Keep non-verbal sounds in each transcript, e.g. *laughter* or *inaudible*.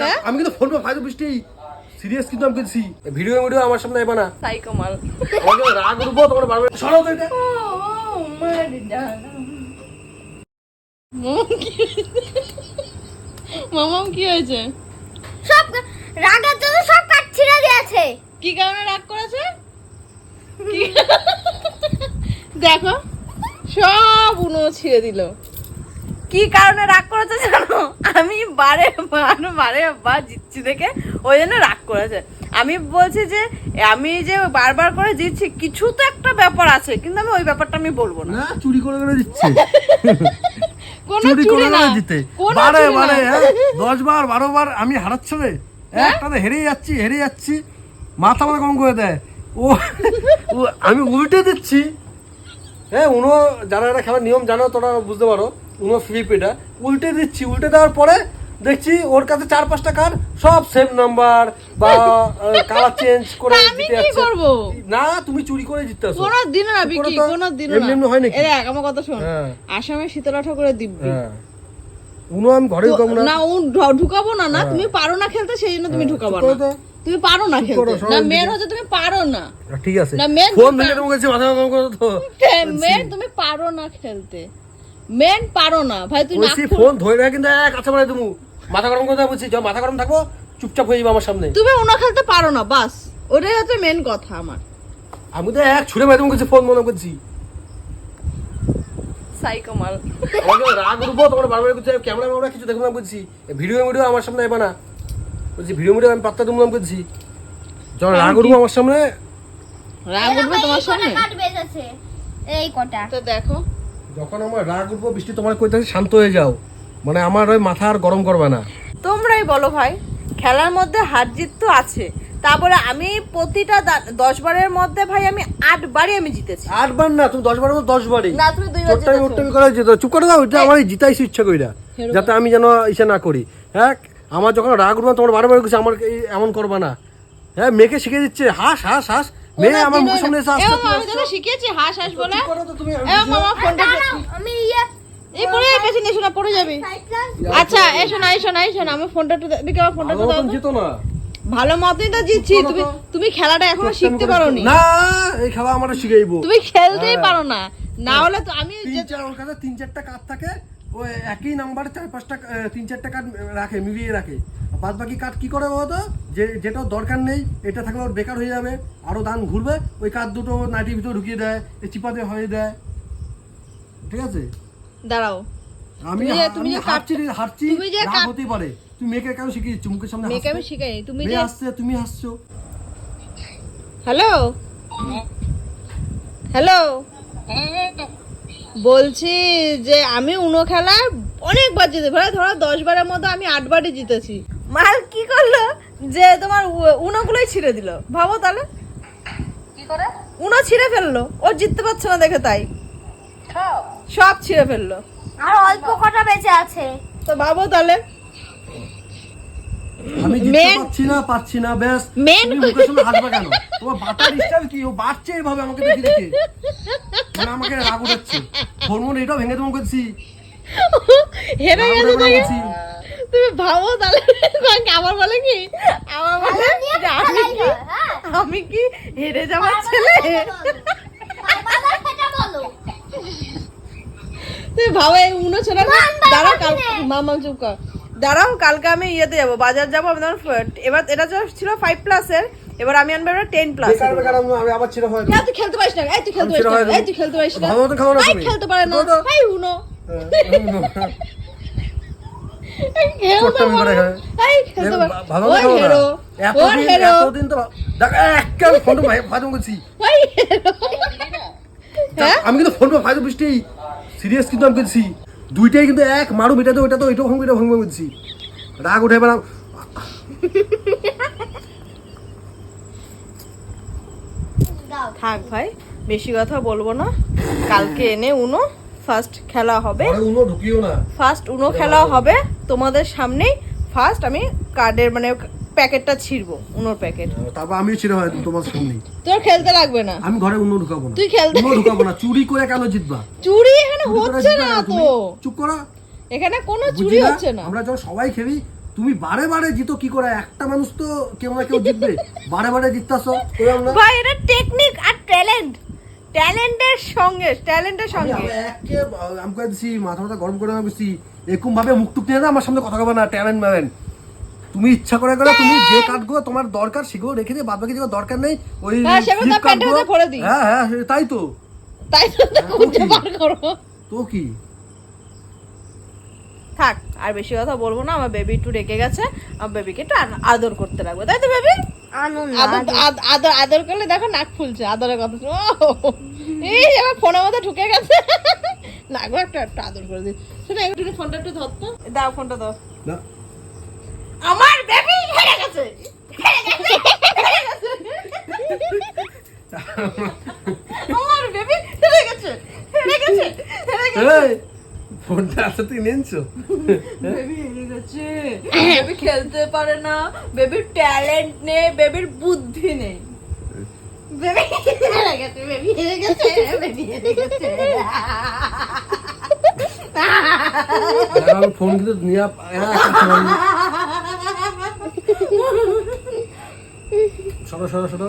হ্যাঁ? আমি কিন্তু ফোন ফাইভ বৃষ্টি। সিরিয়াস কিন্তু আমি বলছি। ভিডিও ভিডিও আমার সামনে আইবা না। সাইকো মাল আমাকে রাগ উঠবো তোমার বারবার সরাও তো এটা মামাম কি হয়েছে? সব রাগার জন্য সব কাঠ ছিঁড়ে দিয়েছে। কি কারণে রাগ করেছে? দেখো সব উনো ছিঁড়ে দিল। কি কারণে রাগ করেছে জানো? আমি বারে বার বারে বার জিতছি দেখে ওই জন্য রাগ করেছে। আমি বলছি যে আমি যে বারবার করে জিতছি কিছু তো একটা ব্যাপার আছে কিন্তু আমি ওই ব্যাপারটা আমি বলব না। না চুরি করে করে দিচ্ছে। *laughs* কোনো চুরি না। দিতে। বারে বারে হ্যাঁ? দশ বার বারো বার আমি হারাচ্ছ রে। একটাতে হেরে যাচ্ছি হেরে যাচ্ছি। মাথা মাথা কম করে দেয়। ও আমি উল্টে দিচ্ছি। হ্যাঁ উনো যারা যারা খেলার নিয়ম জানো তোরা বুঝতে পারো। উনো ফ্লিপ এটা। উল্টে দিচ্ছি উল্টে দেওয়ার পরে দেখছি ওর কাছে চার পাঁচটা কার সব সেম নাম্বার বা কালার চেঞ্জ করে তা আমি কি যাচ্ছে। না তুমি চুরি করে জিততে আসো। কোনো দিন না বিকি। কোনো দিন এমনি এমনি হয় নাকি? না দেখ আমার কথা শোন। হ্যাঁ। আসামে শীতলা ঠাকুরের দিব্যি। উনো আমি ঘরে ঢুকাবো না না ঢ- ঢুকাবো না না তুমি পারো না খেলতে সেই জন্য তুমি হ্যাঁ, ঢুকাবো না। তুমি পারো না খেলতে। না। মেন হচ্ছে তুমি পারো না। ঠিক আছে। না, main ফোন তোমার কাছে মাথা গরম করো তো। মেন তুমি পারো না খেলতে। মেন পারো না। ভাই তুই না ফোন ধরে রাখ কিন্তু কাছে মারে তুমি মাথা গরম করে বলছি যখন মাথা গরম থাকব চুপচাপ হয়ে যাবে আমার সামনে। তুমি ওনা খেলতে পারো না বাস। ওটাই হচ্ছে মেন কথা আমার। আমি তো এক ছুড়ে মারি কাছে ফোন মনে করছি। সাইকো মাল আমাকে রাগ উঠবো তোমার বারবার ক্যামেরা ম্যামেরা কিছু দেখব না ভিডিও ভিডিও আমার সামনে এবার না। বলছি ভিডিও ভিডিও আমি পাত্তা দুমলাম করছি যখন রাগ উঠবো আমার সামনে। রাগ উঠবে তোমার সামনে? এই কটা। তো দেখো। যখন আমার রাগ উঠবো বৃষ্টি তোমার কইতে শান্ত হয়ে যাও। মানে আমার ওই মাথা আর গরম করবে না। তোমরাই বলো ভাই খেলার মধ্যে হার জিত তো আছে। তারপরে আমি প্রতিটা দশ বারের মধ্যে ভাই আমি আট বারই আমি জিতেছি। আটবার না তুমি দশ বারের মধ্যে দশ বারই। না তুমি দুইবার চোট্টামি জিতেছো। উট্টামি করা যেত চুপ করে দাও এটা আমার জিতাইছি ইচ্ছা কইরা। যাতে আমি যেন ইচ্ছা না করি। হ্যাঁ আমার যখন রাগ উঠবে তোমার বারবার কিছু আমার এমন করবা না। হ্যাঁ মেয়েকে শিখে দিচ্ছে হাস হাস হাস। মেয়ে আমার মুখের সামনে এসে আসতে এ, আমি তোকে শিখিয়েছি হাস হাস বলে। এ মামা ফোনটা আমি ইয়ে এই পড়ে এসো না পড়ে যাবি। আচ্ছা এসো না এসো না এসো না আমার ফোনটা একটু দেখি আমার ফোনটা দাও মতন তো। না। ভালো মতনই তো জিতছি তুমি তুমি খেলাটা এখনও শিখতে পারোনি। না এই খেলা আমার শিখাইবো। তুমি খেলতেই হ্যাঁ। পারো না। না হলে তো আমি তিন চার ওর কাছে তিন চারটা কার্ড থাকে ও একই নাম্বার চার পাঁচটা তিন চারটা কার্ড রাখে মিলিয়ে রাখে। বাদ বাকি কার্ড কি করে বলতো যে যেটা দরকার নেই এটা থাকলে ওর বেকার হয়ে যাবে আরও দান ঘুরবে ওই কার্ড দুটো নাইটির ভিতরে ঢুকিয়ে দেয় এই চিপাতে হয়ে দেয়। ঠিক আছে? দাঁড়াও। আমি তুমি যে- হা- তুমি আমি যে হারছি রে, হারছি তুমি যে রাগ হতেই পারে। তুমি মেয়েকে কেন শিখিয়ে দিচ্ছ মুখের সামনে মেয়েকে আমি? শিখাইনি। তুমি যে হাসছে তুমি হাসছো। হ্যালো? হ্যালো? বলছি যে আমি উনো খেলা অনেকবার জিতে ভাই ধরো দশ বারের মতো আমি আটবারই জিতেছি। মাল কি করল? যে তোমার উনোগুলোই ছিঁড়ে দিল। ভাবো তাহলে। কি করে? উনো ছিঁড়ে ফেলল। ও জিততে পারছে না দেখে তাই। সব ছিঁড়ে ফেলল। আর অল্প কটা বেঁচে আছে। তো ভাবো তাহলে। আমি জিততে পারছি না পারছি না ব্যাস। তুমি মুখের সামনে হাসবে কেন? তোমার বাটার স্টাইল কি? ও বাড়ছে এইভাবে আমাকে দেখে দেখে। মানে আমাকে রাগ উঠাচ্ছে। হরমোন এটাও ভেঙে দেবো করছি হেরে গেছে বলছি। তুমি ভাবো তাহলে আমার বলে কি? আমার বলে আমি কি হ্যাঁ। আমি কি হেরে যাওয়ার ছেলে? তুমি ভাবো এই উনো কাল কিনে। মামা চুপ কর দাঁড়াও কালকে আমি ইয়েতে যাব বাজার যাব আমি এবার এটা ছিল ফাইভ প্লাসের এবার আমি আনব এবার টেন প্লাস আমি আবার ছিল হয় তুই খেলতে পারিস না এই তুই খেলতে পারিস না এই তুই খেলতে পারিস ভালো খাও তুমি। খেলতে পারে। এই উনো। হ্যাঁ *laughs* আমি কিন্তু ফোন ফাইদম বৃষ্টি। সিরিয়াস কিন্তু আমি করছি দুইটাই কিন্তু এক মারু বেটা তো ওইটা তো ওইটাও ভাঙবে এটা ভাঙবে বলছি রাগ উঠে বেড়া থাক ভাই বেশি কথা বলব না। কালকে এনে উনো ফার্স্ট খেলা হবে। উনো ঢুকিও না। ফার্স্ট উনো খেলা হবে। তোমাদের সামনেই ফার্স্ট আমি কার্ডের মানে প্যাকেটটা ছিড়বো উনোর প্যাকেট। তারপর ছিল হয় তোমার সামনে তোর খেলতে লাগবে না। আমি ঘরে উনো ঢুকাবো না। তুই খেলতে- উনো ঢুকাবো না চুরি করে কেন জিতবা? চুরি এখানে হচ্ছে না তো। চুপ করো। এখানে কোনো চুরি হচ্ছে না। আমরা যখন সবাই খেলি তুমি বারে বারে জিতো কি করে? একটা মানুষ তো কেউ না কেউ জিতবে। বারে বারে জিততাছো ভাই এটা টেকনিক আর ট্যালেন্ট ট্যালেন্টের সঙ্গে ট্যালেন্টের সঙ্গে। একে আমি করে দিছি মাথা মাথা গরম করে আমি এরকম ভাবে মুখ টুক নিয়ে না আমার সামনে কথা কবে না ট্যালেন্ট ম্যালেন্ট তুমি ইচ্ছা করে করে তুমি যে কাঠগুলো তোমার দরকার সেগুলো রেখে দিয়ে বাদ বাকি যেগুলো দরকার নেই ওই হ্যাঁ। হ্যাঁ হ্যাঁ তাই তো। তাই তো হ্যাঁ, কি? তো কি? থাক আর বেশি কথা বলব না আমার বেবি একটু রেখে গেছে আমার বেবিকে একটু আদর করতে লাগবে তাই তো বেবি আদর আদর। আদর করলে দেখো নাক ফুলছে আদরের কথা শুনে, এই আমার ফোনের মধ্যে ঢুকে গেছে। না গো একটা আদর করে দিই। শোনো একটু ফোনটা একটু ধরতো দাও ফোনটা দাও না। আমার বেবি হেরে গেছে। আমার বেবি হেরে গেছে। হেরে গেছে। হেরে গেছে। ফোনটা তুই নিয়েছো বেবি হেরে গেছে। বেবি খেলতে পারে না। বেবির ট্যালেন্ট নেই বেবির বুদ্ধি নেই। বেবি হেরে গেছে বেবি হেরে গেছে বেবি হেরে গেছে। ফোন কিন্তু নিয়ে আপ- হ্যাঁ, সরো সরো সরো।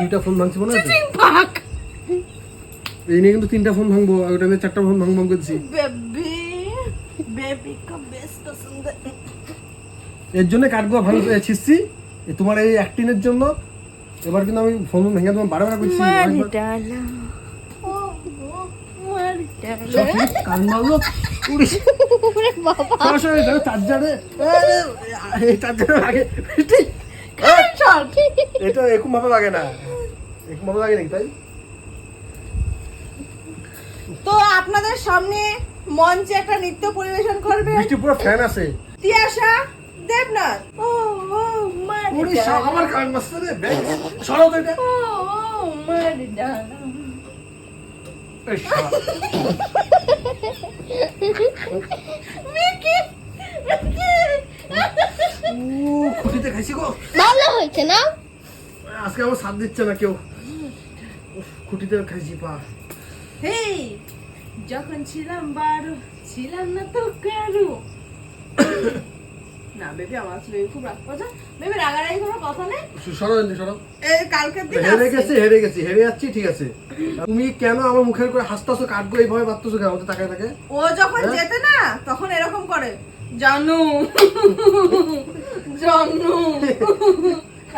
দুইটা ফোন ভাঙছি মনে আছে? এই নিয়ে কিন্তু তিনটা ফোন ভাঙবো আর ওটা নিয়ে চারটা ফোন ভাঙবো ভাঙ করছি বেবি বেবি কা বেস্ট পছন্দ। এর জন্য কাঠগুলো ভাঙ ছিসছি তোমার এই অ্যাক্টিনের জন্য। এবার কিন্তু আমি ফোন ভেঙে তোমার বারে বারে করছি চার্জারে। চার্জারে আগে। এটা এরকম ভাবে লাগে না। এরকম ভাবে লাগে নাকি তাই? তো আপনাদের সামনে মঞ্চে একটা নৃত্য পরিবেশন করবে বৃষ্টি পুরো ফ্যান আছে। তিয়াশা দেবনাথ। ও ও উড়ি ডালা। আমার কান মারছে রে ব্যাগ সরাও তো এটা। ও ও ডালা। মিকি মিকি খুঁটিতে খাইছি গো। ভালো হয়েছে না? আজকে আমার সাথ দিচ্ছে না কেউ। খুঁটিতে খাইছি পা। হেই যখন ছিলাম বারো ছিলাম না তো কারও। না বেবি আমার কাছে খুব রাগ করছে। বেবি রাগারাগি কোনো কথা নেই? সরো এমনি সরো। কালকের দিন হেরে আসছে। হেরে গেছি হেরে যাচ্ছি ঠিক আছে। তুমি কেন আমার মুখের করে হাসতাছো কাটগো এইভাবে বাঁধতেছো কেন? তাকায় থাকে ও যখন হ্যাঁ? যেতে না তখন এরকম করে। জানু। জানু।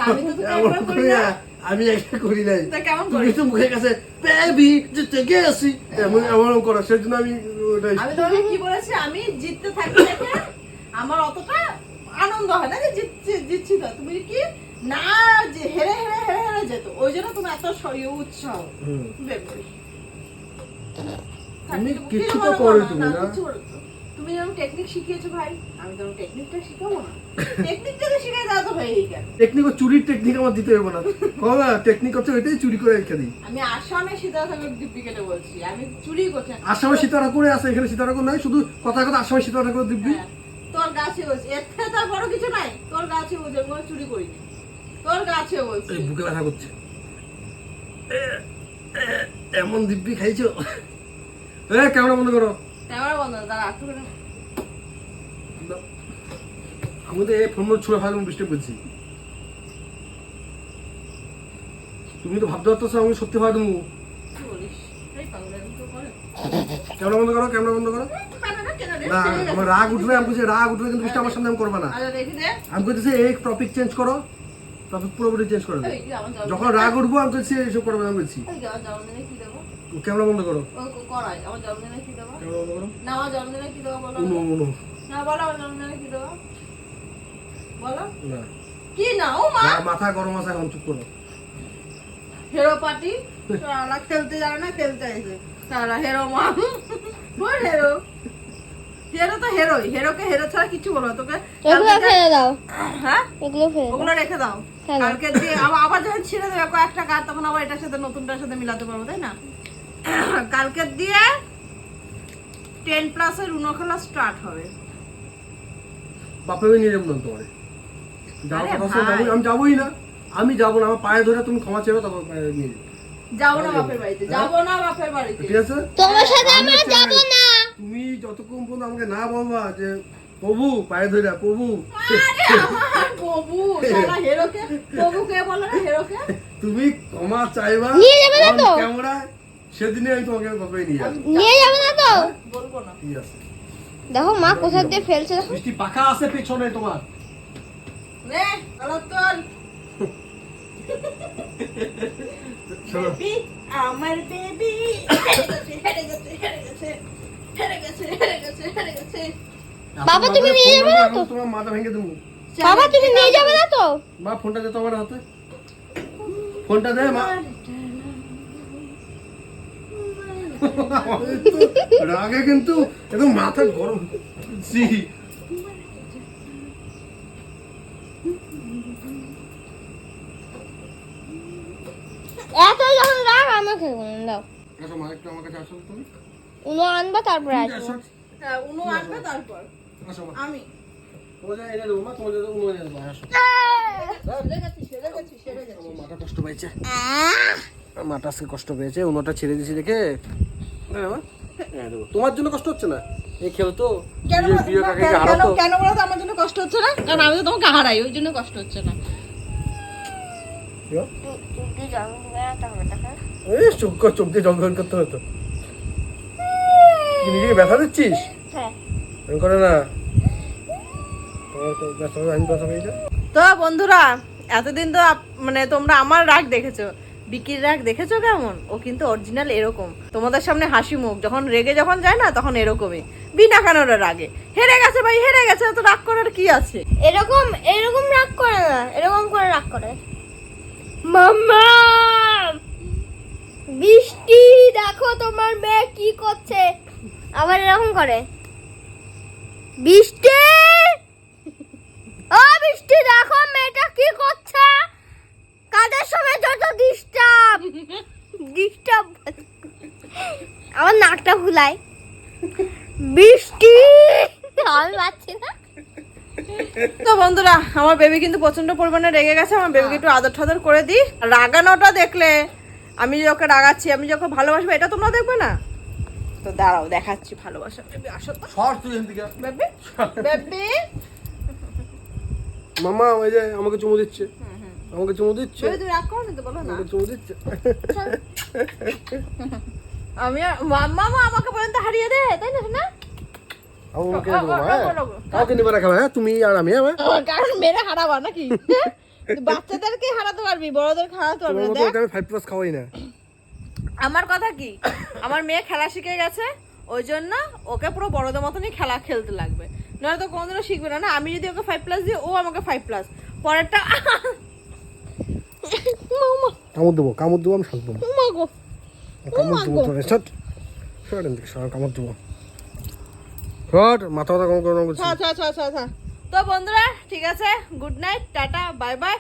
আমি এমন একবার করি করি একটা করি নাই। তুমি তো মুখের কাছে বেবি যে থেকে আসি এমন এমন করো সেই জন্য আমি ওটাই আমি তোমাকে কি বলেছি? আমি জিততে থাকি দেখে আমার অতটা আনন্দ হয় না যে জিতছি জিতছি তো। তুমি কি না যে হেরে হেরে হেরে হেরে যেত? ওই জন্য তুমি এত ইয়ে উৎসাহ। তুমি কিছু তো করোই তুমি, না? তুমি যেমন টেকনিক শিখিয়েছো ভাই আমি তোমার টেকনিকটা শিখাবো না। *laughs* টেকনিক যদি শিখাই দাও তো হয়েই গেল টেকনিক চুরির টেকনিক আমার দিতে হবে না। না টেকনিক হচ্ছে ওইটাই চুরি করে রেখে দিই। আমি আসামে সীতারা ঠাকুর বলছি আমি চুরি করছি আসামে সীতা আছে এখানে সীতা নাই শুধু কথা কথা আসামে সীতা দিব্যি হ্যাঁ, তোর গাছে বলছি এর থেকে তার বড় কিছু নাই তোর গাছে বলছি আমি কোনো চুরি করিনি। তোর গাছে বলছি। বুকে ব্যথা করছে। এমন দিব্যি খাইছো? এ ক্যামেরা বন্ধ করো? ক্যামেরা বন্ধ করে এই ফোন ছুঁড়ে ফেলাম বৃষ্টি বলছি তুমি তো ভাবতে পারতো আমি সত্যি? ক্যামেরা বন্ধ করো ক্যামেরা বন্ধ করো। না। আমার রাগ উঠবে আমি বলছি রাগ উঠবে কিন্তু বৃষ্টি আমার সামনে আমি করবে না। আচ্ছা। আমি বলতেছি এই টপিক চেঞ্জ করো টপিক পুরোপুরি চেঞ্জ করে দেবো যখন রাগ উঠবো আমি বলছি এইসব করবে আমি বলছি। ক্যামেরা বন্ধ করো। করাই, আমার জন্মদিনে কি দেবো? ক্যামেরা বন্ধ করো? না, আমার জন্মদিনে কি দেবো বলো? Uno Uno. না, বলো, আমার জন্মদিনে কি দেবো? বলো। না। কি না, ও মা? মাথা গরম আছে এখন চুপ করো। হেরো পার্টি? সারা খেলতে না খেলতে এসে সারা হেরো মা। কোন হেরো। হেরো তো হেরোই। হেরোকে হেরো ছাড়া কিছু বলব না, তোকে এগুলো ফেলে দাও। হ্যাঁ? এগুলো ফেলে ওগুলো রেখে দাও। কালকে দিয়ে আবার যখন ছিঁড়ে দেবে কয়েকটা কার তখন আবার এটার সাথে নতুনটার সাথে মিলাতে পারব তাই না? কালকে দিয়ে টেন প্লাসের উনো খেলা স্টার্ট হবে। নিয়ে যাব না তোমারে। যাবোই- আমি যাবোই না। আমি যাব না আমার পায়ে ধরে তুমি ক্ষমা চেয়ে তারপর পায়ে নিয়ে যাব। যাব না বাপের বাড়িতে যাব না বাপের বাড়িতে। ঠিক আছে? তোমার সাথে আমরা চাই- না। তুমি যতক্ষণ পর্যন্ত আমাকে না বলবা যে প্রভু পায়ে ধরে প্রভু। প্রভু শালা হেরোকে। প্রভু কে না হেরোকে। তুমি ক্ষমা চাইবা। নিয়ে যাবে না তো? ক্যামেরা সেদিনে আমি তোমাকে কবে নিয়ে যাব। নিয়ে যাবে না তো? বলব না। ঠিক আছে। দেখো মা কোথা দিয়ে ফেলছে দেখো। মিষ্টি পাখা আছে পেছনে তোমার। নে চলো। বেবি আমার বেবি। হেরে গেছে হেরে গেছে হেরে গেছে হেরে গেছে হেরে গেছে বাবা, তুমি নিয়ে যাবে না তো? তোমার মাথা ভেঙে দেবো। বাবা তুমি নিয়ে যাবে না তো? মা ফোনটা দে তোমার হাতে। ফোনটা দে মা। *laughs* রাগে কিন্তু একদম মাথা গরম। জি এতই যখন রাগ আমাকে বলুন দাও। আসো মা একটু আমার কাছে আসো তুমি। উনো আনবা তারপরে আসো। হ্যাঁ উনু আসবে তারপর। আসো মা। আমি। তোমার এনে দেবো মা। তোমার জন্য উনো এনে দেবো আসো। সেরে গেছি সেরে গেছি সেরে গেছি। আমার মাথা কষ্ট পেয়েছে আমার আজকে কষ্ট পেয়েছে উনোটা ছেড়ে দিয়েছি দেখে। তোমার জন্য কষ্ট হচ্ছে না? এই খেলো তো। কেন কেন হারাতো বলো তো আমার জন্য কষ্ট হচ্ছে না? কারণ আমি তো তোমাকে হারাই ওই জন্য কষ্ট হচ্ছে না। চোখ চোখ দিয়ে জল করতে হতো নিজেকে ব্যথা দিচ্ছিস? হ্যাঁ। করে তো বন্ধুরা এতদিন তো মানে তোমরা আমার রাগ দেখেছ। বিকির রাগ দেখেছ কেমন? ও কিন্তু অরিজিনাল এরকম। তোমাদের সামনে হাসি মুখ যখন রেগে যখন যায় না তখন এরকমই। বিনা কারণে রাগে। হেরে গেছে ভাই হেরে গেছে তো রাগ করার কি আছে? এরকম এরকম রাগ করে না এরকম করে রাগ করে। মাম্মা! বৃষ্টি দেখো তোমার মেয়ে কি করছে। আবার এরকম করে। বৃষ্টি! ও বৃষ্টি দেখো মেয়েটা কি করছে। ফুলায় বৃষ্টি! আমি পাচ্ছি না। তো বন্ধুরা আমার বেবি কিন্তু প্রচণ্ড পরিমাণে রেগে গেছে। আমার বেবিকে একটু আদর ঠাদর করে দিই রাগানোটা দেখলে আমি যে ওকে রাগাচ্ছি আমি যখন ভালোবাসবো এটা তোমরা দেখবে না? তো দাঁড়াও দেখাচ্ছি ভালোবাসা। বেবি আসো তো। সর তুই এখান বেবি বেবি মামা ওই যে আমাকে চুমু দিচ্ছে। আমাকে চুমু দিচ্ছে। তুমি রাগ করো না তো বলো না। আমাকে চুমু দিচ্ছে। আমি আর- মাম্মা মা আমাকে পর্যন্ত হারিয়ে দে তাই না না আমার মুখে ও, ও, দেবো ও, হ্যাঁ ও, ও, ও। কাউকে নিবে রাখা হ্যাঁ তুমি আর আমি হ্যাঁ কারণ মেরে হারাবা নাকি বাচ্চাদেরকে হারাতে পারবি বড়দেরকে হারাতে পারবি না মতো দেখ ওকে আমি ফাইভ প্লাস খাওয়াই না আমার কথা কি আমার মেয়ে খেলা শিখে গেছে ওই জন্য ওকে পুরো বড়দের মতনই খেলা খেলতে লাগবে নয় তো কোনোদিনও শিখবে না না আমি যদি ওকে ফাইভ প্লাস দিই ও আমাকে ফাইভ প্লাস পরেরটা মামা কামড় দেবো কামড় দেবো আমি শান্ত গো কামড় দেবো তোরে সট সর এখান সর কামড় দেবো। সর মাথা মাথা কম করে তো বন্ধুরা ঠিক আছে good night tata bye bye.